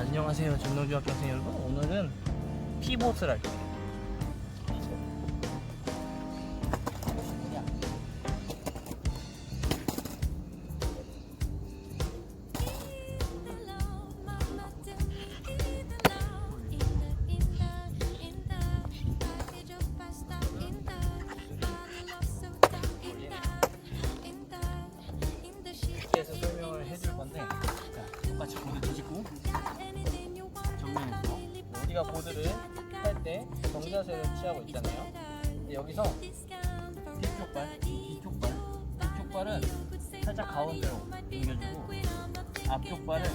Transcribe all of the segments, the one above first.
안녕하세요. 전노중학교생 여러분 오늘은 피봇을 할 거예요 우리가 보드를 할때 정자세를 취하고 있잖아요. 근데 여기서 뒤쪽 발, 뒤쪽 발, 뒤쪽 발은 살짝 가운데로 옮겨주고 앞쪽 발은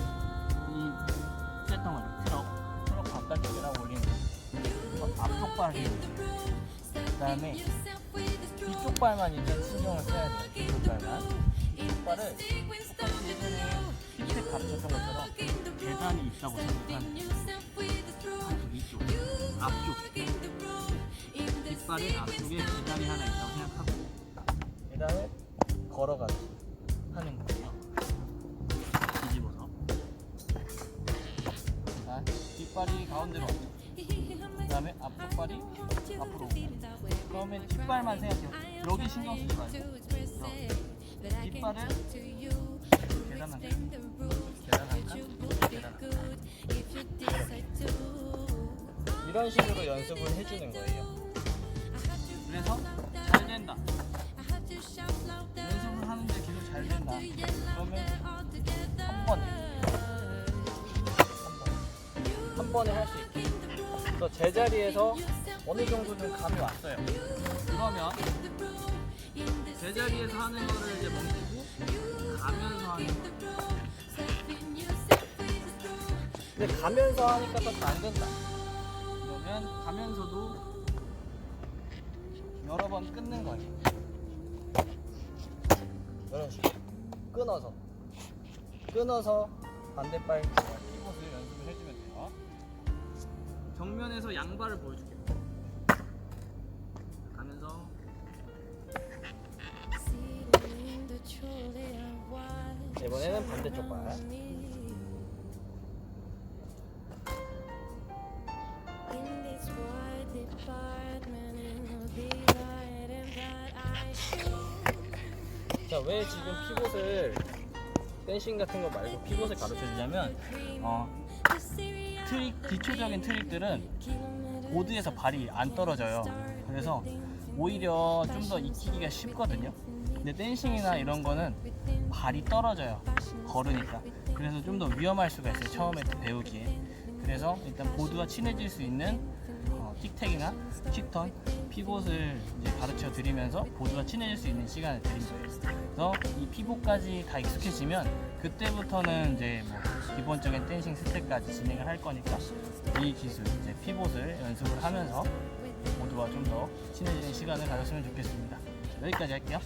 이 쇠덩어리, 트럭, 트럭 바깥쪽이랑 올리는 거예요. 앞쪽 발을 그 다음에 뒤쪽 발만 이제 신경을 써야 돼요 뒤쪽 발만. 뒤쪽 발을 똑같이 예전에 힙색 가르쳤던 것처럼 계단이 있다고 생각하면 이쪽 앞쪽 뒷발의 앞쪽에 계단이 하나 있다고 생각하고 계단을 걸어가듯이 하는 거예요. 뒤집어서. 자 뒷발이 가운데로 그 다음에 앞쪽 발이 앞으로 처음에 뒷발만 생각해요. 여기 신경 쓰지 말고. 어. 뒷발을 계단 한 칸, 계단 한 칸, 계단 한 칸. 이런 식으로 연습을 해주는 거예요. 그래서 잘 된다. 연습을 하는데 계속 잘 된다. 그러면 한 번에 한, 번. 번에 할 수 있게. 그래서 제자리에서 어느 정도는 감이 왔어요. 그러면 제자리에서 하는 거를 이제 멈추고 가면서 하는 거. 근데 가면서 하니까 더 잘 된다. 그러면 가면서도 여러 번 끊는 거예요. 이런 식으로 끊어서 끊어서 반대발 키보드 연습을 해주면 돼요. 정면에서 양발을 보여줄게요. 가면서 이번에는 반대쪽 발. 자, 왜 지금 피봇을 댄싱 같은 거 말고 피봇을 가르쳐 주냐면 어, 트릭 기초적인 트릭들은 보드에서 발이 안 떨어져요. 그래서 오히려 좀 더 익히기가 쉽거든요. 근데 댄싱이나 이런 거는 발이 떨어져요. 걸으니까. 그래서 좀 더 위험할 수가 있어요. 처음에 배우기에. 그래서 일단 보드와 친해질 수 있는 어, 틱택이나 킥턴, 피봇을 이제 가르쳐 드리면서 보드와 친해질 수 있는 시간을 드린 거예요. 그래서 이 피봇까지 다 익숙해지면 그때부터는 이제 뭐 기본적인 댄싱 스텝까지 진행을 할 거니까 이 기술 이제 피봇을 연습을 하면서 모두와 좀 더 친해지는 시간을 가졌으면 좋겠습니다. 여기까지 할게요.